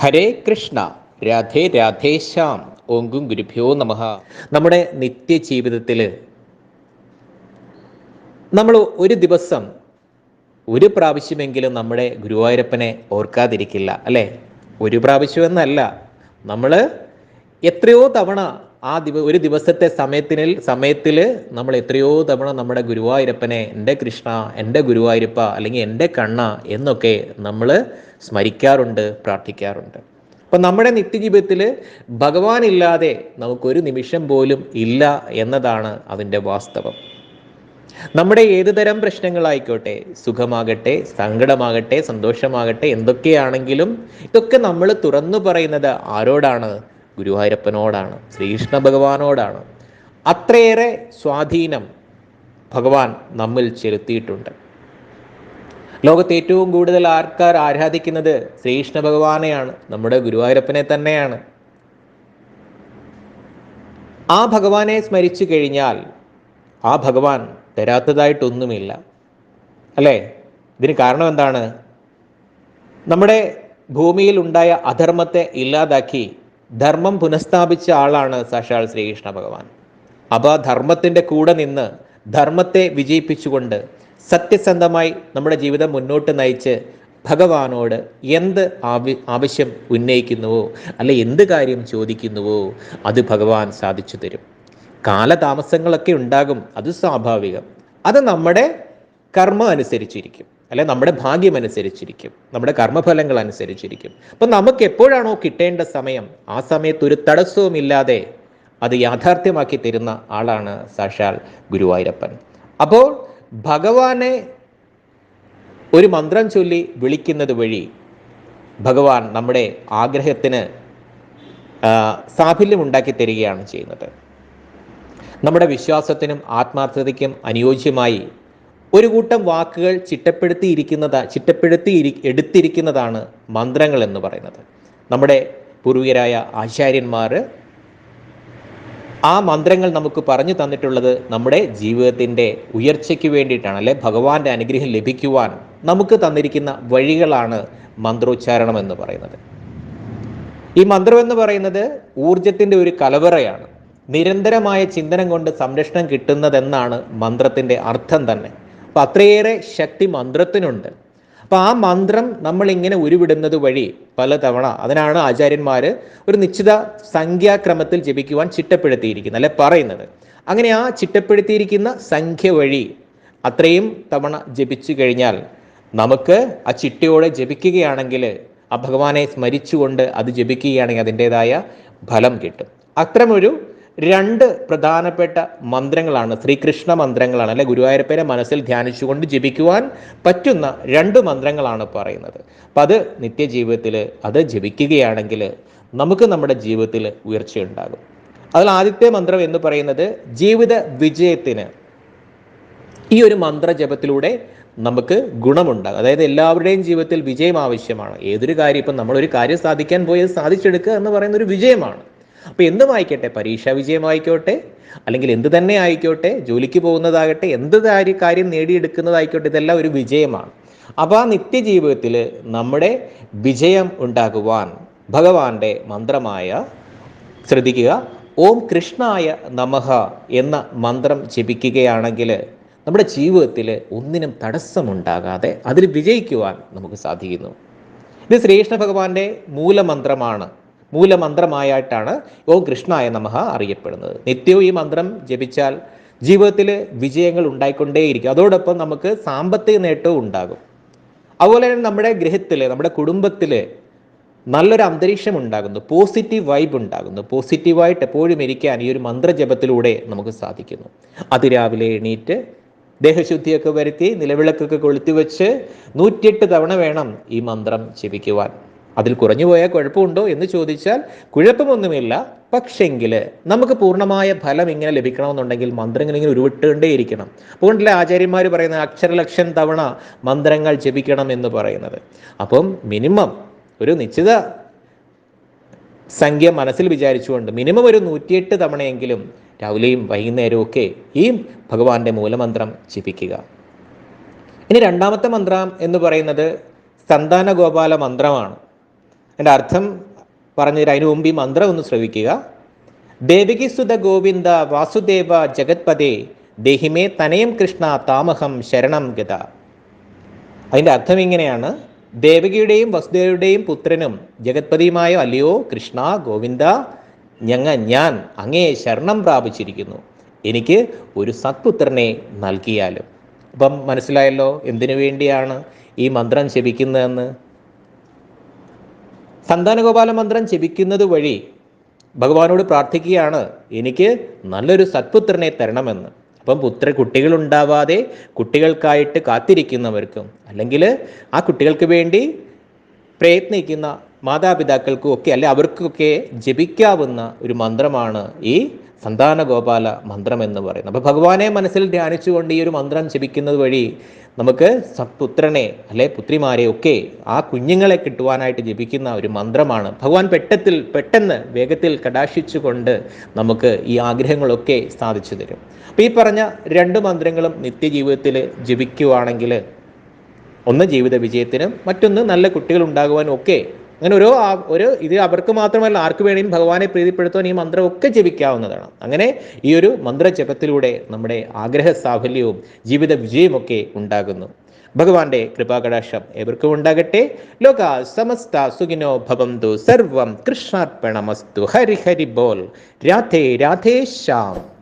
ഹരേ കൃഷ്ണ രാധേ രാധേശ്യാം ഓങ്കും ഗുരുഭ്യോ നമ. നമ്മുടെ നിത്യജീവിതത്തിൽ നമ്മൾ ഒരു ദിവസം ഒരു പ്രാവശ്യമെങ്കിലും നമ്മുടെ ഗുരുവായൂരപ്പനെ ഓർക്കാതിരിക്കില്ല അല്ലേ? ഒരു പ്രാവശ്യം എന്നല്ല നമ്മൾ എത്രയോ തവണ ആ ദിവ ഒരു ദിവസത്തെ സമയത്തിനിൽ സമയത്തിൽ നമ്മൾ എത്രയോ തവണ നമ്മുടെ ഗുരുവായൂരപ്പനെ എന്റെ കൃഷ്ണ എന്റെ ഗുരുവായൂരപ്പ അല്ലെങ്കിൽ എന്റെ കണ്ണ എന്നൊക്കെ നമ്മൾ സ്മരിക്കാറുണ്ട് പ്രാർത്ഥിക്കാറുണ്ട്. അപ്പം നമ്മുടെ നിത്യജീവിതത്തിൽ ഭഗവാൻ ഇല്ലാതെ നമുക്കൊരു നിമിഷം പോലും ഇല്ല എന്നതാണ് അതിന്റെ വാസ്തവം. നമ്മുടെ ഏത് തരം പ്രശ്നങ്ങളായിക്കോട്ടെ സുഖമാകട്ടെ സങ്കടമാകട്ടെ സന്തോഷമാകട്ടെ എന്തൊക്കെയാണെങ്കിലും ഇതൊക്കെ നമ്മൾ തുറന്നു പറയുന്നത് ആരോടാണ്? ഗുരുവായൂരപ്പനോടാണ് ശ്രീകൃഷ്ണ ഭഗവാനോടാണ് അത്രയേറെ സ്വാധീനം ഭഗവാൻ നമ്മിൽ ചെലുത്തിയിട്ടുണ്ട്. ലോകത്ത് ഏറ്റവും കൂടുതൽ ആൾക്കാർ ആരാധിക്കുന്നത് ശ്രീകൃഷ്ണ ഭഗവാനെയാണ് നമ്മുടെ ഗുരുവായൂരപ്പനെ തന്നെയാണ്. ആ ഭഗവാനെ സ്മരിച്ചു കഴിഞ്ഞാൽ ആ ഭഗവാൻ തരാത്തതായിട്ടൊന്നുമില്ല. അല്ലേ? ഇതിന് കാരണം എന്താണ്? നമ്മുടെ ഭൂമിയിൽ ഉണ്ടായ അധർമ്മത്തെ ഇല്ലാതാക്കി ധർമ്മം പുനഃസ്ഥാപിച്ച ആളാണ് സാക്ഷാൽ ശ്രീകൃഷ്ണ ഭഗവാൻ. അപ്പോൾ ആ ധർമ്മത്തിന്റെ കൂടെ നിന്ന് ധർമ്മത്തെ വിജയിപ്പിച്ചുകൊണ്ട് സത്യസന്ധമായി നമ്മുടെ ജീവിതം മുന്നോട്ട് നയിച്ച് ഭഗവാനോട് എന്ത് ആവി ആവശ്യം ഉന്നയിക്കുന്നുവോ അല്ലെ എന്ത് കാര്യം ചോദിക്കുന്നുവോ അത് ഭഗവാൻ സാധിച്ചു തരും. കാലതാമസങ്ങളൊക്കെ ഉണ്ടാകും അത് സ്വാഭാവികം. അത് നമ്മുടെ കർമ്മം അനുസരിച്ചിരിക്കും. അല്ലെ നമ്മുടെ ഭാഗ്യം അനുസരിച്ചിരിക്കും നമ്മുടെ കർമ്മഫലങ്ങൾ അനുസരിച്ചിരിക്കും. അപ്പം നമുക്ക് എപ്പോഴാണോ കിട്ടേണ്ട സമയം ആ സമയത്ത് ഒരു തടസ്സവും ഇല്ലാതെ അത് യാഥാർത്ഥ്യമാക്കി തരുന്ന ആളാണ് സാക്ഷാൽ ഗുരുവായൂരപ്പൻ. അപ്പോൾ ഭഗവാനെ ഒരു മന്ത്രം ചൊല്ലി വിളിക്കുന്നത് വഴി ഭഗവാൻ നമ്മുടെ ആഗ്രഹത്തിന് സാഫല്യം ഉണ്ടാക്കി തരികയാണ് ചെയ്യുന്നത്. നമ്മുടെ വിശ്വാസത്തിനും ആത്മാർത്ഥതയ്ക്കും അനുയോജ്യമായി ഒരു കൂട്ടം വാക്കുകൾ ചിട്ടപ്പെടുത്തിയിരിക്കുന്നത് ചിട്ടപ്പെടുത്തി എടുത്തിരിക്കുന്നതാണ് മന്ത്രങ്ങൾ എന്ന് പറയുന്നത്. നമ്മുടെ പൂർവികരായ ആചാര്യന്മാർ ആ മന്ത്രങ്ങൾ നമുക്ക് പറഞ്ഞു തന്നിട്ടുള്ളത് നമ്മുടെ ജീവിതത്തിന്റെ ഉയർച്ചയ്ക്ക് വേണ്ടിയിട്ടാണ് അല്ലെ ഭഗവാന്റെ അനുഗ്രഹം ലഭിക്കുവാൻ നമുക്ക് തന്നിരിക്കുന്ന വഴികളാണ് മന്ത്രോച്ചാരണം എന്ന് പറയുന്നത്. ഈ മന്ത്രം എന്ന് പറയുന്നത് ഊർജത്തിന്റെ ഒരു കലവറയാണ്. നിരന്തരമായ ചിന്തനം കൊണ്ട് സംരക്ഷണം കിട്ടുന്നതെന്നാണ് മന്ത്രത്തിന്റെ അർത്ഥം തന്നെ. അപ്പം അത്രയേറെ ശക്തി മന്ത്രത്തിനുണ്ട്. അപ്പം ആ മന്ത്രം നമ്മളിങ്ങനെ ഉരുവിടുന്നത് വഴി പലതവണ അതിനാണ് ആചാര്യന്മാർ ഒരു നിശ്ചിത സംഖ്യാക്രമത്തിൽ ജപിക്കുവാൻ ചിട്ടപ്പെടുത്തിയിരിക്കുന്നത് അല്ലെ പറയുന്നത്. അങ്ങനെ ആ ചിട്ടപ്പെടുത്തിയിരിക്കുന്ന സംഖ്യ വഴി അത്രയും തവണ ജപിച്ചു കഴിഞ്ഞാൽ നമുക്ക് ആ ചിട്ടയോടെ ജപിക്കുകയാണെങ്കിൽ ആ ഭഗവാനെ സ്മരിച്ചുകൊണ്ട് അത് ജപിക്കുകയാണെങ്കിൽ അതിന്റെതായ ഫലം കിട്ടും. അത്തരമൊരു രണ്ട് പ്രധാനപ്പെട്ട മന്ത്രങ്ങളാണ്. ശ്രീകൃഷ്ണ മന്ത്രങ്ങളാണ് അല്ലെ? ഗുരുവായൂരപ്പനെ മനസ്സിൽ ധ്യാനിച്ചുകൊണ്ട് ജപിക്കുവാൻ പറ്റുന്ന രണ്ട് മന്ത്രങ്ങളാണ് പറയുന്നത്. അപ്പം അത് നിത്യജീവിതത്തിൽ അത് ജപിക്കുകയാണെങ്കിൽ നമുക്ക് നമ്മുടെ ജീവിതത്തിൽ ഉയർച്ചയുണ്ടാകും അതിൽ ആദ്യത്തെ മന്ത്രം എന്ന് പറയുന്നത് ജീവിത വിജയത്തിന് ഈ ഒരു മന്ത്രജപത്തിലൂടെ നമുക്ക് ഗുണമുണ്ടാകും. അതായത് എല്ലാവരുടെയും ജീവിതത്തിൽ വിജയം ആവശ്യമാണ്. ഏതൊരു കാര്യം ഇപ്പം നമ്മളൊരു കാര്യം സാധിക്കാൻ പോയി സാധിച്ചെടുക്കുക എന്ന് പറയുന്ന ഒരു വിജയമാണ്. അപ്പോൾ എന്തുമായിക്കോട്ടെ പരീക്ഷാ വിജയമായിക്കോട്ടെ അല്ലെങ്കിൽ എന്ത് തന്നെ ആയിക്കോട്ടെ ജോലിക്ക് പോകുന്നതാകട്ടെ എന്ത് കാര്യ കാര്യം നേടിയെടുക്കുന്നതായിക്കോട്ടെ ഇതെല്ലാം ഒരു വിജയമാണ്. അപ്പോൾ ആ നിത്യജീവിതത്തിൽ നമ്മുടെ വിജയം ഉണ്ടാകുവാൻ ഭഗവാന്റെ മന്ത്രമായ ശ്രദ്ധിക്കുക. ഓം കൃഷ്ണായ നമഹ എന്ന മന്ത്രം ജപിക്കുകയാണെങ്കിൽ നമ്മുടെ ജീവിതത്തിൽ ഒന്നിനും തടസ്സമുണ്ടാകാതെ അതിൽ വിജയിക്കുവാൻ നമുക്ക് സാധിക്കുന്നു. ഇത് ശ്രീകൃഷ്ണ ഭഗവാന്റെ മൂലമന്ത്രമാണ്. മൂലമന്ത്രമായിട്ടാണ് ഓ കൃഷ്ണായ നമഹ അറിയപ്പെടുന്നത്. നിത്യവും ഈ മന്ത്രം ജപിച്ചാൽ ജീവിതത്തിൽ വിജയങ്ങൾ ഉണ്ടായിക്കൊണ്ടേയിരിക്കും. അതോടൊപ്പം നമുക്ക് സാമ്പത്തിക നേട്ടവും ഉണ്ടാകും. അതുപോലെ തന്നെ നമ്മുടെ ഗൃഹത്തിൽ നമ്മുടെ കുടുംബത്തിൽ നല്ലൊരു അന്തരീക്ഷം ഉണ്ടാകുന്നു. പോസിറ്റീവ് വൈബ് ഉണ്ടാകുന്നു. പോസിറ്റീവായിട്ട് എപ്പോഴും ഇരിക്കാൻ ഈ ഒരു മന്ത്രജപത്തിലൂടെ നമുക്ക് സാധിക്കുന്നു. അതിരാവിലെ എണീറ്റ് ദേഹശുദ്ധിയൊക്കെ വരുത്തി നിലവിളക്കൊക്കെ കൊളുത്തി വെച്ച് നൂറ്റിയെട്ട് തവണ വേണം ഈ മന്ത്രം ജപിക്കുവാൻ. അതിൽ കുറഞ്ഞു പോയാൽ കുഴപ്പമുണ്ടോ എന്ന് ചോദിച്ചാൽ കുഴപ്പമൊന്നുമില്ല. പക്ഷെങ്കിൽ നമുക്ക് പൂർണമായ ഫലം ഇങ്ങനെ ലഭിക്കണമെന്നുണ്ടെങ്കിൽ മന്ത്രങ്ങൾ ഇങ്ങനെ ഉരുവിട്ടുകൊണ്ടേയിരിക്കണം. അതുകൊണ്ടല്ലേ ആചാര്യന്മാർ പറയുന്നത് അക്ഷരലക്ഷം തവണ മന്ത്രങ്ങൾ ജപിക്കണം എന്ന് പറയുന്നത്. അപ്പം മിനിമം ഒരു നിശ്ചിത സംഖ്യ മനസ്സിൽ വിചാരിച്ചുകൊണ്ട് മിനിമം ഒരു നൂറ്റിയെട്ട് തവണയെങ്കിലും രാവിലെയും വൈകുന്നേരവും ഒക്കെ ഈ ഭഗവാന്റെ മൂലമന്ത്രം ജപിക്കുക. ഇനി രണ്ടാമത്തെ മന്ത്രം എന്ന് പറയുന്നത് സന്താന ഗോപാല മന്ത്രമാണ്. എന്റെ അർത്ഥം പറഞ്ഞു അതിനു മുമ്പ് ഈ മന്ത്രം ഒന്ന് ശ്രവിക്കുക. ദേവികി സുത ഗോവിന്ദ വാസുദേവ ജഗത്പദേ ദേഹിമേ തനയം കൃഷ്ണ താമഹം ശരണം ഗത അതിന്റെ അർത്ഥം ഇങ്ങനെയാണ്. ദേവകിയുടെയും വസുദേവയുടെയും പുത്രനും ജഗത്പതിയുമായോ അല്ലയോ കൃഷ്ണ ഗോവിന്ദ ഞങ്ങ ഞാൻ അങ്ങേ ശരണം പ്രാപിച്ചിരിക്കുന്നു. എനിക്ക് ഒരു സത്പുത്രനെ നൽകിയാലും. അപ്പം മനസ്സിലായല്ലോ എന്തിനു വേണ്ടിയാണ് ഈ മന്ത്രം ജപിക്കുന്നതെന്ന് സന്താനഗോപാല മന്ത്രം ജപിക്കുന്നത് വഴി ഭഗവാനോട് പ്രാർത്ഥിക്കുകയാണ് എനിക്ക് നല്ലൊരു സത്പുത്രനെ തരണമെന്ന്. അപ്പം പുത്ര കുട്ടികൾ ഉണ്ടാവാതെ കുട്ടികൾക്കായിട്ട് കാത്തിരിക്കുന്നവർക്കും അല്ലെങ്കിൽ ആ കുട്ടികൾക്ക് വേണ്ടി പ്രയത്നിക്കുന്ന മാതാപിതാക്കൾക്കും ഒക്കെ അല്ലെ അവർക്കൊക്കെ ജപിക്കാവുന്ന ഒരു മന്ത്രമാണ് ഈ സന്താന ഗോപാല മന്ത്രം എന്ന് പറയുന്നത് അപ്പോൾ ഭഗവാനെ മനസ്സിൽ ധ്യാനിച്ചുകൊണ്ട് ഈ ഒരു മന്ത്രം ജപിക്കുന്നത് വഴി നമുക്ക് പുത്രനെ അല്ലെ പുത്രിമാരെ ഒക്കെ ആ കുഞ്ഞുങ്ങളെ കിട്ടുവാനായിട്ട് ജപിക്കുന്ന ഒരു മന്ത്രമാണ്. ഭഗവാൻ പെട്ടത്തിൽ പെട്ടെന്ന് വേഗത്തിൽ കടാക്ഷിച്ചുകൊണ്ട് നമുക്ക് ഈ ആഗ്രഹങ്ങളൊക്കെ സാധിച്ചു തരും. അപ്പോൾ ഈ പറഞ്ഞ രണ്ട് മന്ത്രങ്ങളും നിത്യജീവിതത്തിൽ ജപിക്കുവാണെങ്കിൽ ഒന്ന് ജീവിത വിജയത്തിനും മറ്റൊന്ന് നല്ല കുട്ടികൾ ഉണ്ടാകുവാനും ഒക്കെ അങ്ങനെ ഓരോ ഒരു ഇത് അവർക്ക് മാത്രമല്ല ആർക്ക് വേണമെങ്കിലും ഭഗവാനെ പ്രീതിപ്പെടുത്താൻ ഈ മന്ത്രം ഒക്കെ ജപിക്കാവുന്നതാണ്. അങ്ങനെ ഈ ഒരു മന്ത്രജപത്തിലൂടെ നമ്മുടെ ആഗ്രഹ സാഫല്യവും ജീവിത വിജയമൊക്കെ ഉണ്ടാകുന്നു. ഭഗവാന്റെ കൃപാകടാക്ഷം എവർക്കും ഉണ്ടാകട്ടെ. ലോക സമസ്ത സുഖിനോ ഭവന്തു. സർവം കൃഷ്ണാർപ്പണമസ്തു. ഹരി ഹരി ബോൽ രാധേ രാധേ ശ്യാം.